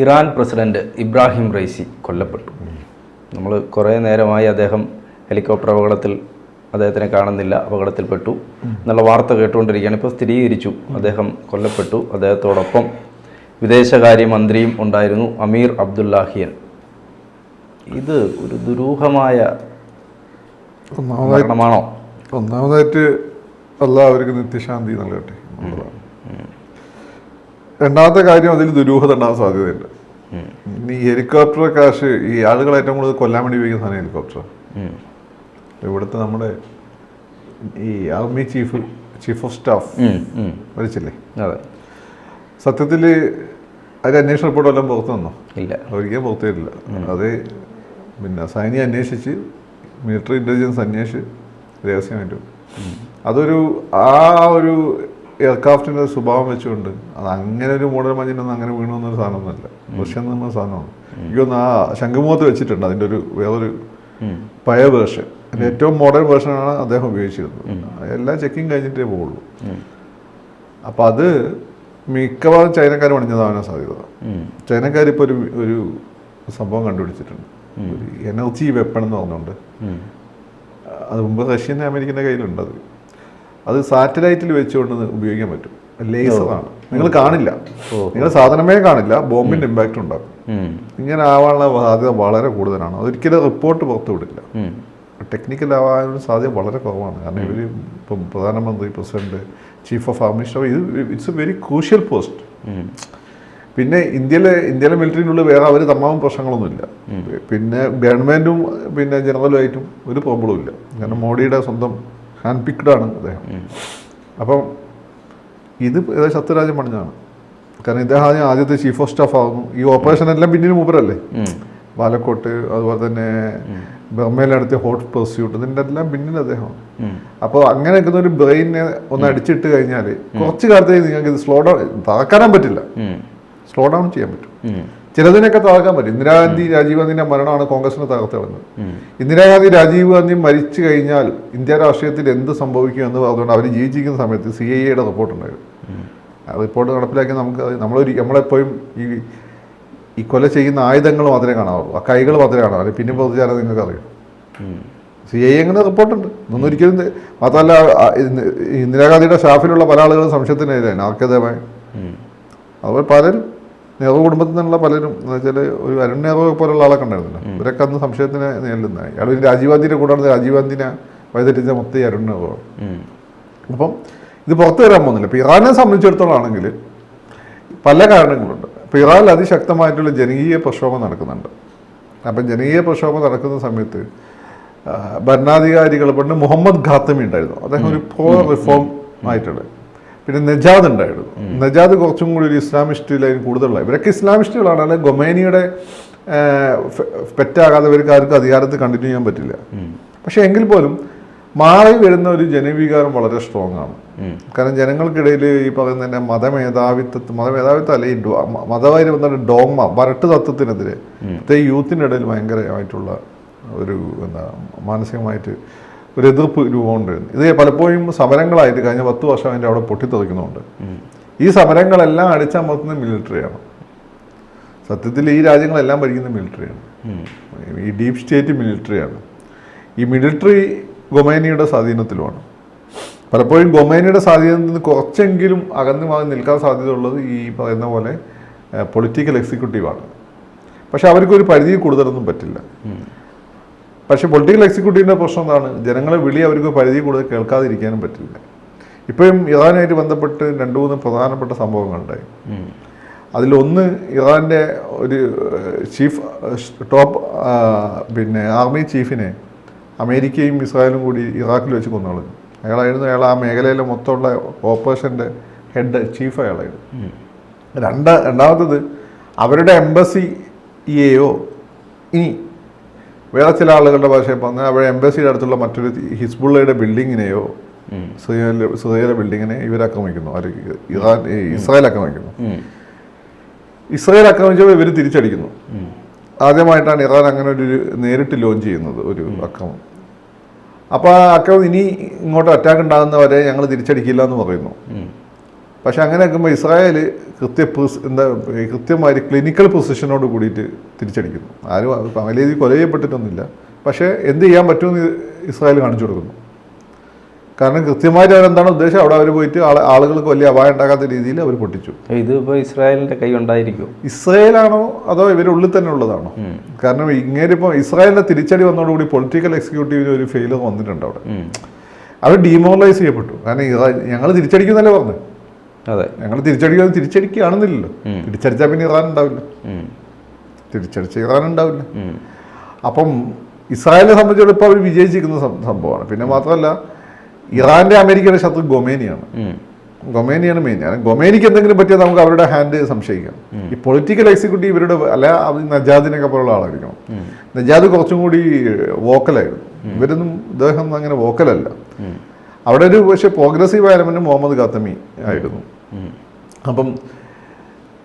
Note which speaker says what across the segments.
Speaker 1: Iran president Ebrahim Raisi കൊല്ലപ്പെട്ടു. നമ്മൾ കുറേ നേരമായി അദ്ദേഹം ഹെലികോപ്റ്റർ അപകടത്തിൽ അദ്ദേഹത്തിനെ കാണുന്നില്ല അപകടത്തിൽപ്പെട്ടു എന്നുള്ള വാർത്ത കേട്ടുകൊണ്ടിരിക്കുകയാണ്. ഇപ്പോൾ സ്ഥിരീകരിച്ചു. അദ്ദേഹം കൊല്ലപ്പെട്ടു. അദ്ദേഹത്തോടൊപ്പം വിദേശകാര്യമന്ത്രിയും ഉണ്ടായിരുന്നു അമീർ അബ്ദുല്ലാഹിയൻ. ഇത് ഒരു ദുരൂഹമായ
Speaker 2: ഒന്നാമതായി ഒന്നാമതായിട്ട് അല്ല അവർക്ക് നിത്യശാന്തി നൽകട്ടെ എന്നുള്ളതാണ്. രണ്ടാമത്തെ കാര്യം അതിൽ ദുരൂഹത ഉണ്ടാകാൻ സാധ്യതയുണ്ട്. ഈ ഹെലികോപ്റ്റർ കാശ് ഈ ആളുകൾ ഏറ്റവും കൂടുതൽ കൊല്ലാൻ വേണ്ടി ഉപയോഗിക്കുന്ന സാധനം ഹെലികോപ്റ്റർ. ഇവിടുത്തെ നമ്മുടെ ഈ army chief chief of staff. മരിച്ചില്ലേ?
Speaker 1: അതെ.
Speaker 2: സത്യത്തിൽ അതിന്റെ അന്വേഷണ റിപ്പോർട്ട് എല്ലാം പുറത്തു വന്നോ?
Speaker 1: ഇല്ല.
Speaker 2: ഒരിക്കലും പുറത്തു വരില്ല. അത് പിന്നെ സൈനിക അന്വേഷിച്ച് മിലിറ്ററി ഇന്റലിജൻസ് അന്വേഷിച്ച് രഹസ്യമായിട്ട്. അതൊരു ആ ഒരു എയർക്രാഫ്റ്റിന്റെ സ്വഭാവം വെച്ചുകൊണ്ട് അത് അങ്ങനെ ഒരു മോഡൽ മഞ്ഞിനൊന്നും അങ്ങനെ വീണു എന്നൊരു സാധനമൊന്നുമല്ല. റഷ്യൻ എന്ന സാധനമാണ്. എനിക്കൊന്ന് ആ ശംഖുമുഖത്ത് വെച്ചിട്ടുണ്ട് അതിന്റെ ഒരു വേറൊരു. പഴയ വേർഷൻ. അതിന്റെ ഏറ്റവും മോഡേൺ വേർഷനാണ് അദ്ദേഹം ഉപയോഗിച്ചിരുന്നത്. എല്ലാം ചെക്കിങ് കഴിഞ്ഞിട്ടേ പോവുള്ളൂ.
Speaker 1: അപ്പോൾ
Speaker 2: അപ്പം അത് മിക്കവാറും ചൈനക്കാർ പണിഞ്ഞതാവാനാണ് സാധ്യത. ചൈനക്കാരിപ്പോൾ ഒരു ഒരു സംഭവം കണ്ടുപിടിച്ചിട്ടുണ്ട്. ഒരു എനർജി വെപ്പൺ എന്ന് പറഞ്ഞുകൊണ്ട്. അത് മുമ്പ് റഷ്യന്റെ അമേരിക്കന്റെ കയ്യിലുണ്ട് അത് അത് സാറ്റലൈറ്റിൽ വെച്ചുകൊണ്ട് ഉപയോഗിക്കാൻ പറ്റും. ലേസറാണ്. നിങ്ങൾ കാണില്ല. നിങ്ങൾ സാധനമേ കാണില്ല. ബോംബിന്റെ ഇമ്പാക്റ്റ്
Speaker 1: ഉണ്ടാകും
Speaker 2: ഇങ്ങനെ ആവാനുള്ള സാധ്യത വളരെ കൂടുതലാണ്. അതൊരിക്കലും റിപ്പോർട്ട് പുറത്തു വിടില്ല. ടെക്നിക്കൽ ആവാനുള്ള സാധ്യത വളരെ കുറവാണ്. കാരണം ഇവർ ഇപ്പം പ്രധാനമന്ത്രി president chief of army staff ഇത് it's a very crucial post പിന്നെ ഇന്ത്യയിലെ ഇന്ത്യയിലെ മിലിറ്ററിനുള്ളിൽ വേറെ അവർ തമ്മാവും പ്രശ്നങ്ങളൊന്നുമില്ല. പിന്നെ ഗവൺമെന്റും പിന്നെ ജനറലുമായിട്ടും ഒരു പ്രോബ്ലവും ഇല്ല. കാരണം മോഡിയുടെ സ്വന്തം ഹാൻഡ് പിക്ഡാണ് അദ്ദേഹം. അപ്പം ഇത് ഏകദേശം സത്യരാജൻ പണിഞ്ഞാണ് കാരണം ഇദ്ദേഹം ആദ്യം ആദ്യത്തെ ചീഫ് ഓഫ് സ്റ്റാഫ് ആകുന്നു ഈ ഓപ്പറേഷൻ എല്ലാം പിന്നീട് മൂപ്പരല്ലേ? ബാലക്കോട്ട് അതുപോലെ തന്നെ ബർമയിൽ നടത്തിയ ഹോട്ട് പെർസ്യൂട്ട് ഇതിന്റെ എല്ലാം പിന്നിൽ അദ്ദേഹമാണ്. അപ്പോൾ അങ്ങനെ നിൽക്കുന്ന ഒരു ബ്രെയിനെ ഒന്ന് അടിച്ചിട്ട് കഴിഞ്ഞാൽ കുറച്ച് കാലത്തേക്ക് നിങ്ങൾക്ക് ഇത് സ്ലോ ഡൗൺ താക്കാനാൻ പറ്റില്ല സ്ലോ ഡൗൺ ചെയ്യാൻ പറ്റും. ചിലതിനൊക്കെ തകർക്കാൻ പറ്റും. ഇന്ദിരാഗാന്ധി രാജീവ് ഗാന്ധിന്റെ മരണമാണ് കോൺഗ്രസിനെ തകർത്ത് കളഞ്ഞത് ഇന്ദിരാഗാന്ധി രാജീവ് ഗാന്ധി മരിച്ചു കഴിഞ്ഞാൽ ഇന്ത്യ രാഷ്ട്രീയത്തിൽ എന്ത് സംഭവിക്കും എന്ന് പറഞ്ഞുകൊണ്ട് അവർ ജീവിച്ചിരിക്കുന്ന സമയത്ത് സി ഐ എയുടെ റിപ്പോർട്ട് ഉണ്ടായിരുന്നു. ആ റിപ്പോർട്ട് നടപ്പിലാക്കി നമുക്ക് നമ്മളൊരു നമ്മളെപ്പോഴും ഈ ഈ കൊല ചെയ്യുന്ന ആയുധങ്ങൾ മാത്രമേ കാണാവുള്ളൂ ആ കൈകൾ മാത്രമേ കാണാറുള്ളൂ. പിന്നെ പ്രതിചാരം നിങ്ങൾക്ക് അറിയാം. സി ഐ അങ്ങനെ റിപ്പോർട്ടുണ്ട് ഇതൊന്നും ഒരിക്കലും മാത്രമല്ല ഇന്ദിരാഗാന്ധിയുടെ സ്റ്റാഫിലുള്ള പല ആളുകളും സംശയത്തിനെതിരാണ് ആർക്കെതിരായി. അതുപോലെ പലരും നെഹ്റു കുടുംബത്തിൽ നിന്നുള്ള പലരും എന്ന് വെച്ചാൽ ഒരു അരുൺ നെഹ്റു പോലുള്ള ആളൊക്കെ ഉണ്ടായിരുന്നില്ല. ഇവരൊക്കെ അന്ന് സംശയത്തിന് നേരിടുന്നതായി. അയാൾ ഒരു രാജീവ് ഗാന്ധിയുടെ കൂടെ രാജീവ് ഗാന്ധിനെ വഴിതെറ്റിച്ച മൊത്തം ഈ അരുൺ നെഹ്റു അപ്പം ഇത് പുറത്തു വരാൻ പോകുന്നില്ല. ഇപ്പം ഇറാനെ സംബന്ധിച്ചിടത്തോളം ആണെങ്കിൽ പല കാരണങ്ങളുണ്ട്. ഇപ്പം ഇറാനിൽ അതിശക്തമായിട്ടുള്ള ജനകീയ പ്രക്ഷോഭം നടക്കുന്നുണ്ട്. അപ്പം ജനകീയ പ്രക്ഷോഭം നടക്കുന്ന സമയത്ത് ഭരണാധികാരികൾ പണ്ട് മുഹമ്മദ് ഖാത്തമി ഉണ്ടായിരുന്നു. അദ്ദേഹം ഒരു പ്രോ റിഫോം ആയിട്ടുള്ള പിന്നെ നജാദ് ഉണ്ടായിരുന്നു. നജാദ് കുറച്ചും കൂടി ഒരു ഇസ്ലാമിസ്റ്റ് ലൈൻ കൂടുതലുള്ള ഇവരൊക്കെ ഇസ്ലാമിസ്റ്റുകളാണ്. അല്ലെങ്കിൽ ഗൊമേനിയുടെ പെറ്റാകാതെ ഇവർക്ക് ആർക്കും അധികാരത്തിൽ കണ്ടിന്യൂ ചെയ്യാൻ പറ്റില്ല. പക്ഷേ എങ്കിൽ പോലും മാറി വരുന്ന ഒരു ജനവികാരം വളരെ സ്ട്രോങ് ആണ്. കാരണം ജനങ്ങൾക്കിടയിൽ ഈ പറയുന്ന തന്നെ മതമേധാവിത്വ മതമേധാവിത്വം അല്ല ഈ ഡോ- മ- മതപരമായി ഡോഗ്മ വരട്ട് തത്വത്തിനെതിരെ. പ്രത്യേക യൂത്തിന്റെ ഇടയിൽ ഭയങ്കരമായിട്ടുള്ള ഒരു എന്താ മാനസികമായിട്ട് ഒരു എതിർപ്പ് രൂപം കൊണ്ടിരുന്നു ഇത് പലപ്പോഴും സമരങ്ങളായിട്ട് കഴിഞ്ഞ പത്ത് വർഷം അതിന്റെ അവിടെ പൊട്ടിത്തെറിക്കുന്നുണ്ട്. ഈ സമരങ്ങളെല്ലാം അടിച്ചമർത്തുന്ന മിലിറ്ററിയാണ് സത്യത്തിൽ ഈ രാജ്യങ്ങളെല്ലാം ഭരിക്കുന്ന മിലിറ്ററിയാണ്. ഈ ഡീപ് സ്റ്റേറ്റ് മിലിറ്ററിയാണ് ഈ മിലിറ്ററി ഗൊമേനിയുടെ സ്വാധീനത്തിലുമാണ്. പലപ്പോഴും ഗൊമേനിയുടെ സ്വാധീനത്തിൽ നിന്ന് കുറച്ചെങ്കിലും അകന്നു മാറി നിൽക്കാൻ സാധ്യതയുള്ളത് ഈ പറയുന്ന പോലെ പൊളിറ്റിക്കൽ എക്സിക്യൂട്ടീവാണ് പക്ഷെ അവർക്കൊരു പരിധി കൂടുതലൊന്നും പറ്റില്ല. പക്ഷെ പൊളിറ്റിക്കൽ എക്സിക്യൂട്ടീവിന്റെ പ്രശ്നം എന്താണ്? ജനങ്ങളെ വിളി അവർക്ക് പരിധി കൂടുതൽ കേൾക്കാതിരിക്കാനും പറ്റില്ല. ഇപ്പോഴും ഇറാനായിട്ട് ബന്ധപ്പെട്ട് രണ്ട് മൂന്ന് പ്രധാനപ്പെട്ട സംഭവങ്ങളുണ്ടായി. അതിലൊന്ന് ഇറാന്റെ ഒരു ചീഫ് ടോപ്പ് പിന്നെ ആർമി ചീഫിനെ അമേരിക്കയും ഇസ്രായേലും കൂടി ഇറാഖിൽ വെച്ച് കൊന്നുകളഞ്ഞു അയാളായിരുന്നു അയാൾ ആ മേഖലയിലെ മൊത്തമുള്ള ഓപ്പറേഷന്റെ ഹെഡ് ചീഫ് അയാളായിരുന്നു. രണ്ട് രണ്ടാമത്തത് അവരുടെ എംബസി എംബസിയെയോ ഇനി വേറെ ചില ആളുകളുടെ ഭാഷയിൽ പറഞ്ഞാൽ അവിടെ എംബസിയുടെ അടുത്തുള്ള മറ്റൊരു ഹിസ്ബുള്ളയുടെ ബിൽഡിങ്ങിനെയോ സിറിയയിലെ ബിൽഡിങ്ങിനെ ഇവരാക്രമിക്കുന്നു അവർ ഇറാൻ ഇസ്രായേൽ ആക്രമിക്കുന്നു. ഇസ്രായേൽ ആക്രമിച്ചപ്പോൾ ഇവർ തിരിച്ചടിക്കുന്നു. ആദ്യമായിട്ടാണ് ഇറാൻ അങ്ങനെ ഒരു നേരിട്ട് ലോഞ്ച് ചെയ്യുന്നത് ഒരു അക്രമം അപ്പോൾ ആ അക്രമം ഇനി ഇങ്ങോട്ട് അറ്റാക്ക് ഉണ്ടാകുന്നവരെ ഞങ്ങൾ തിരിച്ചടിക്കില്ല എന്ന് പറയുന്നു. പക്ഷെ അങ്ങനെ നിൽക്കുമ്പോൾ ഇസ്രായേൽ കൃത്യ എന്താ കൃത്യമായ ക്ലിനിക്കൽ പൊസിഷനോട് കൂടിയിട്ട് തിരിച്ചടിക്കുന്നു. ആരും വലിയ രീതിയിൽ കൊല ചെയ്യപ്പെട്ടിട്ടൊന്നുമില്ല. പക്ഷേ എന്ത് ചെയ്യാൻ പറ്റുമെന്ന് ഇസ്രായേൽ കാണിച്ചു കൊടുക്കുന്നു. കാരണം കൃത്യമായിട്ട് അവരെന്താണ് ഉദ്ദേശം? അവിടെ അവർ പോയിട്ട് ആളെ ആളുകൾക്ക് വലിയ അപായം ഉണ്ടാകാത്ത രീതിയിൽ അവർ പൊട്ടിച്ചു.
Speaker 1: ഇത് ഇപ്പോൾ ഇസ്രായേലിന്റെ കൈ ഉണ്ടായിരിക്കും.
Speaker 2: ഇസ്രായേലാണോ അതോ ഇവരുടെ ഉള്ളിൽ തന്നെ ഉള്ളതാണോ? കാരണം ഇങ്ങനെ ഇപ്പോൾ ഇസ്രായേലിന്റെ തിരിച്ചടി വന്നതോടുകൂടി പൊളിറ്റിക്കൽ എക്സിക്യൂട്ടീവിന് ഒരു ഫെയിലർ വന്നിട്ടുണ്ട് അവിടെ. അവർ ഡീമോറലൈസ് ചെയ്യപ്പെട്ടു. കാരണം ഞങ്ങൾ തിരിച്ചടിക്കുന്നല്ലേ പറഞ്ഞു
Speaker 1: അതെ.
Speaker 2: ഞങ്ങൾ തിരിച്ചടിക്കുക തിരിച്ചടിക്കുകയാണെന്നില്ലല്ലോ. തിരിച്ചടിച്ചാൽ പിന്നെ ഇറാൻ ഉണ്ടാവില്ല. തിരിച്ചടിച്ച ഇറാൻ ഉണ്ടാവില്ല അപ്പം ഇസ്രായേലിനെ സംബന്ധിച്ചിടത്തോളം ഇപ്പോൾ അവർ വിജയിച്ചിരിക്കുന്ന സംഭവമാണ്. പിന്നെ മാത്രമല്ല ഇറാന്റെ അമേരിക്കയുടെ ശത്രു ഗൊമേനിയാണ്. ഗൊമേനിയാണ് മെയിൻ ഗൊമേനിക്ക് എന്തെങ്കിലും പറ്റിയാൽ നമുക്ക് അവരുടെ ഹാൻഡ് സംശയിക്കാം. ഈ പൊളിറ്റിക്കൽ എക്സിക്യൂട്ടീവ് ഇവരുടെ അല്ല നജാദിനൊക്കെ പോലുള്ള ആളായിരിക്കണം. നജാദ് കുറച്ചും കൂടി വോക്കലായിരുന്നു. ഇവരൊന്നും ഇദ്ദേഹം അങ്ങനെ വോക്കലല്ല. അവിടെ ഒരു പക്ഷേ പ്രോഗ്രസീവ് ആയാലും മുഹമ്മദ് ഖാത്തമി ആയിരുന്നു. അപ്പം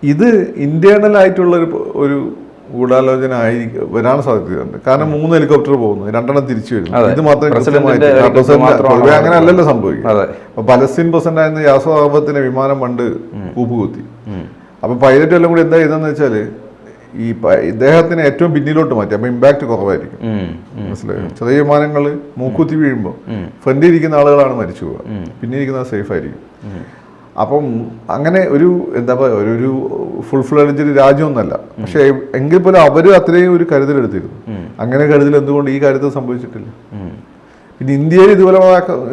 Speaker 2: ഇത് ഇന്റേണൽ ആയിട്ടുള്ള ഒരു ഗൂഢാലോചന ആയി വരാൻ സാധ്യതയുണ്ട്. കാരണം മൂന്ന് ഹെലികോപ്റ്റർ പോകുന്നു. രണ്ടെണ്ണം തിരിച്ചു വരുന്നു. ഇത് മാത്രം പൊതുവെ അങ്ങനെ അല്ലല്ലോ സംഭവിക്കുക.
Speaker 1: അതെ.
Speaker 2: അപ്പൊ പലസ്തീൻ പ്രസിഡന്റ് ആയിരുന്ന യാസർ അറബത്തിന്റെ വിമാനം പണ്ട് കൂപ്പുകുത്തി. അപ്പൊ പൈലറ്റ് എല്ലാം കൂടി എന്താ ചെയ്തെന്ന് വെച്ചാൽ ഈ ഇദ്ദേഹത്തിന് ഏറ്റവും പിന്നിലോട്ട് മാറ്റി. അപ്പൊ ഇമ്പാക്ട് കുറവായിരിക്കും. മനസ്സിലായോ? ചെറിയ വിമാനങ്ങൾ മൂക്കുത്തി വീഴുമ്പോൾ ഫ്രണ്ടിൽ ഇരിക്കുന്ന ആളുകളാണ് മരിച്ചു പോവുക. പിന്നെ ഇരിക്കുന്നത് സേഫ് ആയിരിക്കും. അപ്പം അങ്ങനെ ഒരു എന്താ പറയുക ഒരു ഒരു ഫുൾ ഫ്ലഡ്ജ് രാജ്യമൊന്നല്ല പക്ഷെ എങ്കിൽ പോലും അവരും അത്രയും ഒരു കരുതലെടുത്തിരുന്നു. അങ്ങനെ കരുതൽ എന്തുകൊണ്ട് ഈ കാര്യത്തിൽ സംഭവിച്ചിട്ടില്ല. പിന്നെ ഇന്ത്യയിൽ ഇതുപോലെ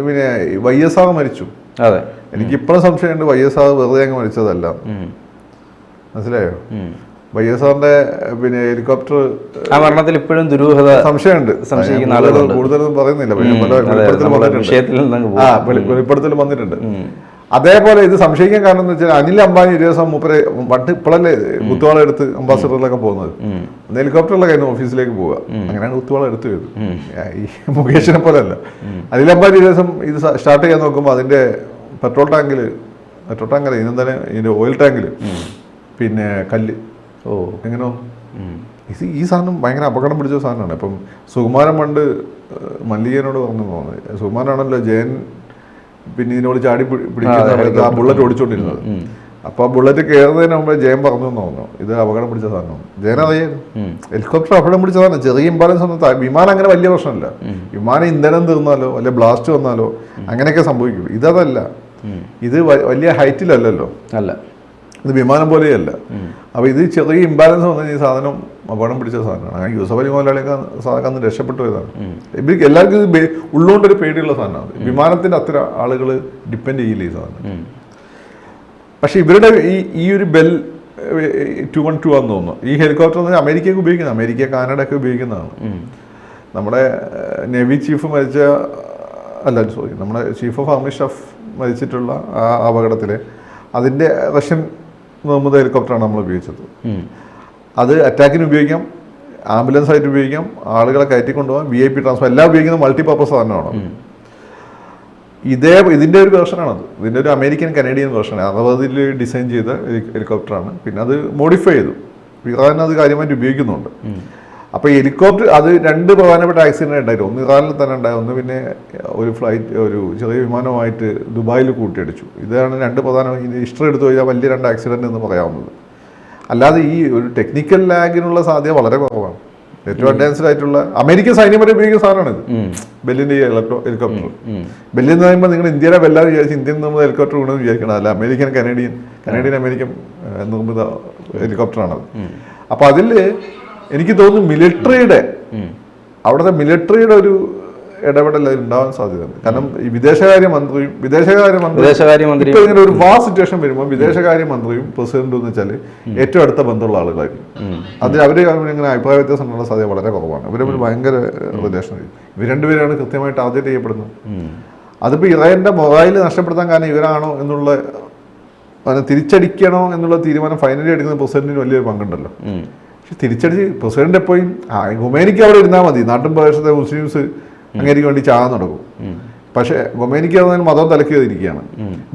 Speaker 2: പിന്നെ വൈ എസ് ആർ മരിച്ചു.
Speaker 1: അതെ.
Speaker 2: എനിക്ക് ഇപ്പോഴും സംശയമുണ്ട് വൈ എസ് ആർ വെറുതെ അങ്ങ് മരിച്ചതല്ല. മനസ്സിലായോ. വൈ എസ് ആറിന്റെ പിന്നെ ഹെലികോപ്റ്റർ
Speaker 1: ആ മരണത്തിൽ ഇപ്പോഴും ദുരൂഹത
Speaker 2: സംശയമുണ്ട്.
Speaker 1: സംശയിക്കുന്ന.
Speaker 2: കൂടുതലൊന്നും പറയുന്നില്ല. വെളിപ്പെടുത്തൽ വന്നിട്ടുണ്ട്. ആ വെളിപ്പെടുത്തൽ വന്നിട്ടുണ്ട്. അതേപോലെ ഇത് സംശയിക്കാൻ കാരണം എന്ന് വെച്ചാൽ അനിൽ അംബാനി ഒരു ദിവസം മൂപ്പരെ പണ്ട് ഇപ്പോഴല്ലേ കുത്തുവാള എടുത്ത് അംബാസഡറിലൊക്കെ പോകുന്നത്? ഹെലികോപ്റ്ററിലൊക്കെ ഓഫീസിലേക്ക് പോവുക. അങ്ങനെയാണ് കുത്തുവാള എടുത്തു വരുന്നത്. ഈ മുകേഷിനെ പോലെ അല്ല അനിൽ അംബാനി ഒരു ദിവസം ഇത് സ്റ്റാർട്ട് ചെയ്യാൻ നോക്കുമ്പോൾ അതിന്റെ പെട്രോൾ ടാങ്കിൽ പെട്രോൾ ടാങ്കല്ല തന്നെ ഇതിന്റെ ഓയിൽ ടാങ്കിൽ പിന്നെ കല്ല്.
Speaker 1: ഓ. എങ്ങനെയോ?
Speaker 2: ഇത് ഈ സാധനം ഭയങ്കര അപകടം പിടിച്ച സാധനമാണ്. ഇപ്പം സുകുമാരൻ പണ്ട് മല്ലികനോട് പറഞ്ഞു പോകുന്നത് സുകുമാരനാണല്ലോ ജയൻ പിന്നെ ഇതിനോട് ചാടി പിടി- പിടിക്കുന്ന സമയത്ത് ആ ബുള്ളറ്റ് ഓടിച്ചോണ്ടിരുന്നത്. അപ്പൊ ആ ബുള്ളറ്റ് കയറുന്നതിന് മുമ്പ് ജയൻ പറഞ്ഞു തോന്നുന്നു. ഇത് അപകടം പിടിച്ച സാധനം. ജയൻ അറിയായിരുന്നു ഹെലികോപ്റ്റർ അപകടം പിടിച്ച സാധനം. ചെറിയ ഇമ്പാലൻസ് ഒന്നും വിമാനം അങ്ങനെ വലിയ പ്രശ്നമല്ല. വിമാനം ഇന്ധനം തീർന്നാലോ അല്ലെ ബ്ലാസ്റ്റ് വന്നാലോ അങ്ങനെയൊക്കെ സംഭവിക്കും ഇതല്ല ഇത് വലിയ ഹൈറ്റിലല്ലല്ലോ
Speaker 1: അല്ല.
Speaker 2: ഇത് വിമാനം പോലെയല്ല. അപ്പൊ ഇത് ചെറിയ ഇംബാലൻസ് വന്നു കഴിഞ്ഞാൽ സാധനം അപകടം പിടിച്ച സാധനമാണ്. ആ യൂസഫ് അലി മുതലാളിയൊക്കെ സാധനം അന്ന് രക്ഷപ്പെട്ടു പോയതാണ് ഇവർക്ക് എല്ലാവർക്കും ഇത് ഉള്ളുകൊണ്ടൊരു പേടിയുള്ള സാധനമാണ് വിമാനത്തിന്റെ അത്ര ആളുകൾ ഡിപ്പെൻഡ് ചെയ്യില്ല ഈ സാധനം. പക്ഷേ ഇവരുടെ ഈ ഈ ഒരു ബെൽ ടു വൺ ടു ആണെന്ന് തോന്നുന്നു. ഈ ഹെലികോപ്റ്റർ എന്ന് അമേരിക്കയൊക്കെ ഉപയോഗിക്കുന്നത് അമേരിക്ക കാനഡ ഒക്കെ ഉപയോഗിക്കുന്നതാണ്. നമ്മുടെ നേവി ചീഫ് മരിച്ച അല്ല സോറി നമ്മുടെ ചീഫ് ഓഫ് ആർമി സ്റ്റാഫ് മരിച്ചിട്ടുള്ള ആ അപകടത്തിൽ അതിന്റെ റഷ്യൻ നിർമ്മിത ഹെലികോപ്റ്ററാണ് നമ്മൾ ഉപയോഗിച്ചത്. അത് അറ്റാക്കിന് ഉപയോഗിക്കാം ആംബുലൻസ് ആയിട്ട് ഉപയോഗിക്കാം ആളുകളെ കയറ്റി കൊണ്ടുപോകാം വി ഐ പി ട്രാൻസ്ഫർ എല്ലാം ഉപയോഗിക്കുന്ന മൾട്ടിപർപ്പസ് സാധനമാണ്. ഇതേ ഇതിന്റെ ഒരു വേർഷനാണത് ഇതിന്റെ ഒരു അമേരിക്കൻ കനേഡിയൻ വേർഷൻ അറുപതിൽ ഡിസൈൻ ചെയ്ത ഹെലികോപ്റ്റർ ഹെലികോപ്റ്ററാണ് പിന്നെ അത് മോഡിഫൈ ചെയ്തു. ഇറാൻ അത് കാര്യമായിട്ട് ഉപയോഗിക്കുന്നുണ്ട്. അപ്പോൾ ഹെലികോപ്റ്റർ അത് രണ്ട് പ്രധാനപ്പെട്ട ആക്സിഡന്റ് ഉണ്ടായിരുന്നു. ഒന്ന് ഇറാനിൽ തന്നെ ഉണ്ടായി. ഒന്ന് പിന്നെ ഒരു ഫ്ലൈറ്റ് ഒരു ചെറിയ വിമാനമായിട്ട് ദുബായിൽ കൂട്ടിയടിച്ചു. ഇതാണ് രണ്ട് പ്രധാന ഹിസ്റ്ററി എടുത്തു കഴിഞ്ഞാൽ വലിയ രണ്ട് ആക്സിഡന്റ് എന്ന് പറയാവുന്നത്. അല്ലാതെ ഈ ഒരു ടെക്നിക്കൽ ലാഗിനുള്ള സാധ്യത വളരെ കുറവാണ്. ഏറ്റവും അഡ്വാൻസ്ഡ് ആയിട്ടുള്ള അമേരിക്കൻ സൈന്യം വരെ ഉപയോഗിക്കുന്ന സാധനമാണ് ഇത്. ബെല്ലിന്റെ ഇലക്ട്രോ ഹെലികോപ്റ്റർ
Speaker 1: ബെല്ലി
Speaker 2: ബെല്ലിൽ എന്ന് പറയുമ്പോൾ നിങ്ങൾ ഇന്ത്യയിലെ ബെല്ലാന്ന് വിചാരിച്ച് ഇന്ത്യൻ നിർമ്മിത ഹെലികോപ്റ്റർ ഗുണമെന്ന് വിചാരിക്കണം. അല്ല അമേരിക്കൻ കനേഡിയൻ കനേഡിയൻ അമേരിക്കൻ നിർമ്മിത ഹെലികോപ്റ്ററാണത് അപ്പോൾ അതിൽ എനിക്ക് തോന്നുന്നു മിലിറ്ററിയുടെ
Speaker 1: ഉം.
Speaker 2: അവിടുത്തെ മിലിറ്ററിയുടെ ഒരു ഇടപെടൽ ഉണ്ടാവാൻ സാധ്യതയുണ്ട്. കാരണം ഈ വിദേശകാര്യ മന്ത്രിയും വിദേശകാര്യ മന്ത്രി
Speaker 1: വിദേശകാര്യമന്ത്രി
Speaker 2: ഇപ്പൊ ഇങ്ങനെ ഒരു വാ സിറ്റുവേഷൻ വരുമ്പോൾ വിദേശകാര്യ മന്ത്രിയും പ്രസിഡന്റും എന്ന് വെച്ചാൽ ഏറ്റവും അടുത്ത ബന്ധമുള്ള ആളുകളായിരിക്കും. അതിൽ അവർ ഇങ്ങനെ അഭിപ്രായ വ്യത്യാസം ഉള്ള സാധ്യത വളരെ കുറവാണ്. തമ്മിൽ ഭയങ്കര റിലേഷൻ ഇവർ രണ്ടുപേരാണ് കൃത്യമായിട്ട് ടാർഗറ്റ് ചെയ്യപ്പെടുന്നത്.
Speaker 1: അതിപ്പോ
Speaker 2: അതിപ്പോൾ ഇറാന്റെ മൊബൈൽ നഷ്ടപ്പെടുത്താൻ കാരണം ഇവരാണോ എന്നുള്ള തിരിച്ചടിക്കണോ എന്നുള്ള തീരുമാനം ഫൈനലി എടുക്കുന്ന പ്രസിഡന്റിന് വലിയൊരു പങ്കുണ്ടല്ലോ. പക്ഷെ തിരിച്ചടിച്ച് പ്രസിഡന്റ് എപ്പോഴും ഹുമേനിക്ക് അവിടെ ഇരുന്നാൽ മതി. നാട്ടിൻ പ്രദേശത്തെ മുസ്ലിംസ് അങ്ങേക്ക് വേണ്ടി ചാകാൻ തുടങ്ങും. പക്ഷേ ഗൊമേനിക്ക് അതിന് മതം
Speaker 1: തലക്കിയതിരിക്കുകയാണ്.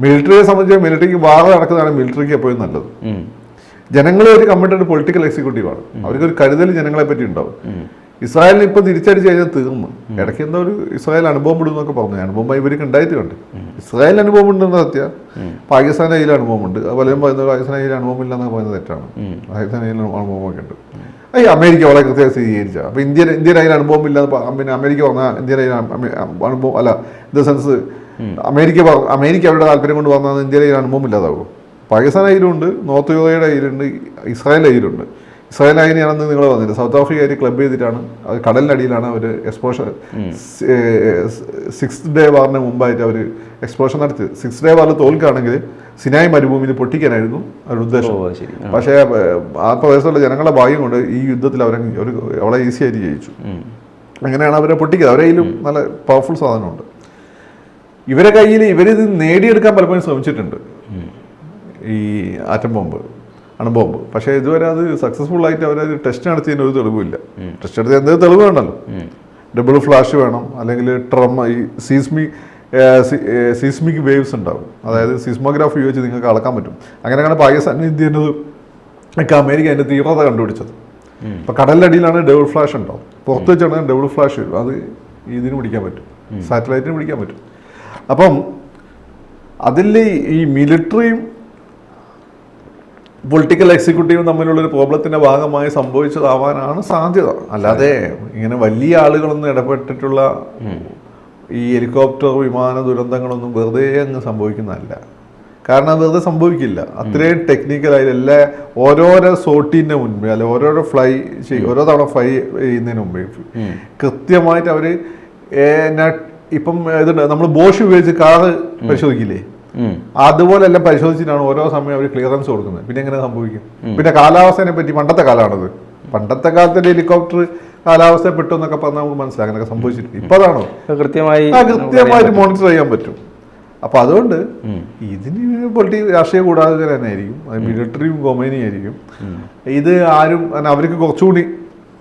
Speaker 2: മിലിറ്ററിയെ സംബന്ധിച്ച് മിലിറ്ററിക്ക് വാറ നടക്കുന്നതാണ് മിലിറ്ററിക്ക് എപ്പോഴും നല്ലത്. ജനങ്ങളെ ഒരു കമ്മിറ്റഡ് പൊളിറ്റിക്കൽ എക്സിക്യൂട്ടീവാണ് അവർക്ക് ഒരു കരുതൽ ജനങ്ങളെ പറ്റി ഉണ്ടാവും. ഇസ്രായേലിന് ഇപ്പൊ തിരിച്ചടിച്ച് കഴിഞ്ഞാൽ തീർന്നു. ഇടയ്ക്ക് എന്തോ ഒരു ഇസ്രായേൽ അനുഭവം വിടും എന്നൊക്കെ പറഞ്ഞു. അനുഭവം ഇവർക്ക് ഉണ്ടായിട്ടുണ്ട് ഇസ്രായേൽ അനുഭവം ഉണ്ടെന്ന് സത്യ. പാകിസ്ഥാൻ കയ്യിൽ അനുഭവമുണ്ട്. അതുപോലെ പലരും പറയുന്നത് പാകിസ്ഥാൻ കയ്യിൽ അനുഭവം ഇല്ല എന്നൊക്കെ പറയുന്നത് തെറ്റാണ്. പാകിസ്ഥാൻ കയ്യിൽ അനുഭവമൊക്കെ ഉണ്ട്. ഈ അമേരിക്ക വളരെ കൃത്യമായി സ്ഥിരീകരിച്ച. അപ്പോൾ ഇന്ത്യ ഇന്ത്യൻ അതിന് അനുഭവം ഇല്ലാന്ന് പിന്നെ അമേരിക്ക വന്ന ഇന്ത്യൻ അതിന് അനുഭവം അല്ല in the sense America America അവരുടെ താല്പര്യം കൊണ്ട് വന്നാൽ ഇന്ത്യയിലെ അനുഭവം ഇല്ലാതാവും പാകിസ്ഥാൻ അതിലുണ്ട് നോർത്ത് കൊറിയയുടെ അതിലുണ്ട് ഇസ്രായേൽ കയ്യിലുണ്ട് ഇസ്രായേൽ അതിനെയാണെന്ന് നിങ്ങൾ പറഞ്ഞില്ല? സൗത്ത് ആഫ്രിക്ക ആയിട്ട് ക്ലബ് ചെയ്തിട്ടാണ്. അത് കടലിനടിയിലാണ് അവർ എക്സ്പോഷർ സിക്സ് ഡേ വാറിന് മുമ്പായിട്ട് അവർ എക്സ്പോഷർ നടത്തി സിക്സ് ഡേ വാറിൽ തോൽക്കുകയാണെങ്കിൽ സിനായ് മരുഭൂമിയിൽ പൊട്ടിക്കാനായിരുന്നു അവരുടെ ഉദ്ദേശം. പക്ഷേ ആ പ്രദേശത്തുള്ള ജനങ്ങളുടെ ഭാഗ്യം കൊണ്ട് ഈ യുദ്ധത്തിൽ അവരെ ഒരു അവളെ ഈസി ആയിട്ട് ജയിച്ചു. അങ്ങനെയാണ് അവരെ പൊട്ടിക്കുന്നത്. അവരെ കയ്യിലും നല്ല പവർഫുൾ സാധനമുണ്ട്. ഇവരെ കയ്യിൽ ഇവരിത് നേടിയെടുക്കാൻ പലപ്പോഴും ശ്രമിച്ചിട്ടുണ്ട്. ഈ ആറ്റം ബോംബ്. അണുബോംബ് പക്ഷേ ഇതുവരെ അത് സക്സസ്ഫുൾ ആയിട്ട് അവർ ടെസ്റ്റ് നടത്തിയതിന് ഒരു തെളിവില്ല ടെസ്റ്റ് നടത്തിയ എന്തെങ്കിലും തെളിവ് വേണമല്ലോ? ഡബിൾ ഫ്ലാഷ് വേണം. അല്ലെങ്കിൽ ട്രം ഈ സീസ്മി സീസ്മിക് വേവ്സ് ഉണ്ടാവും. അതായത് സീസ്മോഗ്രാഫി ഉപയോഗിച്ച് നിങ്ങൾക്ക് അളക്കാൻ പറ്റും. അങ്ങനെയാണ് പാകിസ്ഥാൻ ഇന്ത്യ ഒക്കെ അമേരിക്ക അതിന്റെ തീവ്രത കണ്ടുപിടിച്ചത്. ഇപ്പം കടലിനടിയിലാണ് ഡബിൾ ഫ്ലാഷ് ഉണ്ടാവും. പുറത്ത് വെച്ചാണ് ഡബിൾ ഫ്ലാഷ് വരും. അത് ഇതിന് പിടിക്കാൻ പറ്റും. സാറ്റലൈറ്റിന് പിടിക്കാൻ പറ്റും. അപ്പം അതിൽ ഈ മിലിറ്ററിയും പൊളിറ്റിക്കൽ എക്സിക്യൂട്ടീവും തമ്മിലുള്ള ഒരു പ്രോബ്ലത്തിന്റെ ഭാഗമായി സംഭവിച്ചതാവാനാണ് സാധ്യത. അല്ലാതെ ഇങ്ങനെ വലിയ ആളുകളൊന്നും ഇടപെട്ടിട്ടുള്ള ഈ ഹെലികോപ്റ്റർ വിമാന ദുരന്തങ്ങളൊന്നും വെറുതെ അങ്ങ് സംഭവിക്കുന്നതല്ല. കാരണം അത് വെറുതെ സംഭവിക്കില്ല. അത്രയും ടെക്നിക്കലായി എല്ലാ ഓരോരോ സോട്ടിന്റെ മുൻപേ അല്ലെ ഓരോരോ ഫ്ലൈ ചെയ്യും ഓരോ തവണ ഫ്ലൈ ചെയ്യുന്നതിന് മുമ്പേ കൃത്യമായിട്ട് ന- ഇപ്പം ഇതുണ്ട് നമ്മൾ ബോഷ് ഉപയോഗിച്ച് കാറ് പരിശോധിക്കില്ലേ. അതുപോലെ എല്ലാം പരിശോധിച്ചിട്ടാണ് ഓരോ സമയം അവർ ക്ലിയറൻസ് കൊടുക്കുന്നത്. പിന്നെ എങ്ങനെ സംഭവിക്കും? പിന്നെ കാലാവസ്ഥയെ പറ്റി പണ്ടത്തെ കാലമാണത് പണ്ടത്തെ കാലത്തെ ഹെലികോപ്റ്റർ കാലാവസ്ഥ പെട്ടു എന്നൊക്കെ പറഞ്ഞാൽ നമുക്ക് മനസ്സിലാക്കാം. അങ്ങനെയൊക്കെ സംഭവിച്ചിട്ടുണ്ട്. ഇപ്പൊ അതാണോ
Speaker 1: അത് കൃത്യമായി
Speaker 2: കൃത്യമായിട്ട് മോണിറ്റർ ചെയ്യാൻ പറ്റും. അപ്പൊ അതുകൊണ്ട് ഇതിന് പൊളിറ്റി രാഷ്ട്രീയ കൂടാതെ തന്നെ ആയിരിക്കും. അത് മിലിറ്ററിയും കൊമേനിയും ആയിരിക്കും. ഇത് ആരും അവർക്ക് കുറച്ചുകൂടി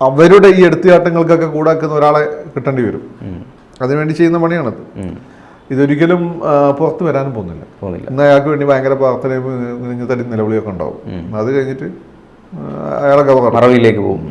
Speaker 2: അവരുടെ ഈ എടുത്തുചാട്ടങ്ങൾക്കൊക്കെ കൂടാക്കുന്ന ഒരാളെ കിട്ടേണ്ടി വരും. അതിനുവേണ്ടി ചെയ്യുന്ന പണിയാണത്. ഇതൊരിക്കലും പുറത്ത് വരാനും പോകുന്നില്ല.
Speaker 1: പോകുന്നില്ല.
Speaker 2: അയാൾക്ക് വേണ്ടി ഭയങ്കര പ്രാർത്ഥനയും തടി നിലവിളിയൊക്കെ ഉണ്ടാവും. അത് കഴിഞ്ഞിട്ട് അയാളൊക്കെ അയാളെ
Speaker 1: മറവിയിലേക്ക് പോകും.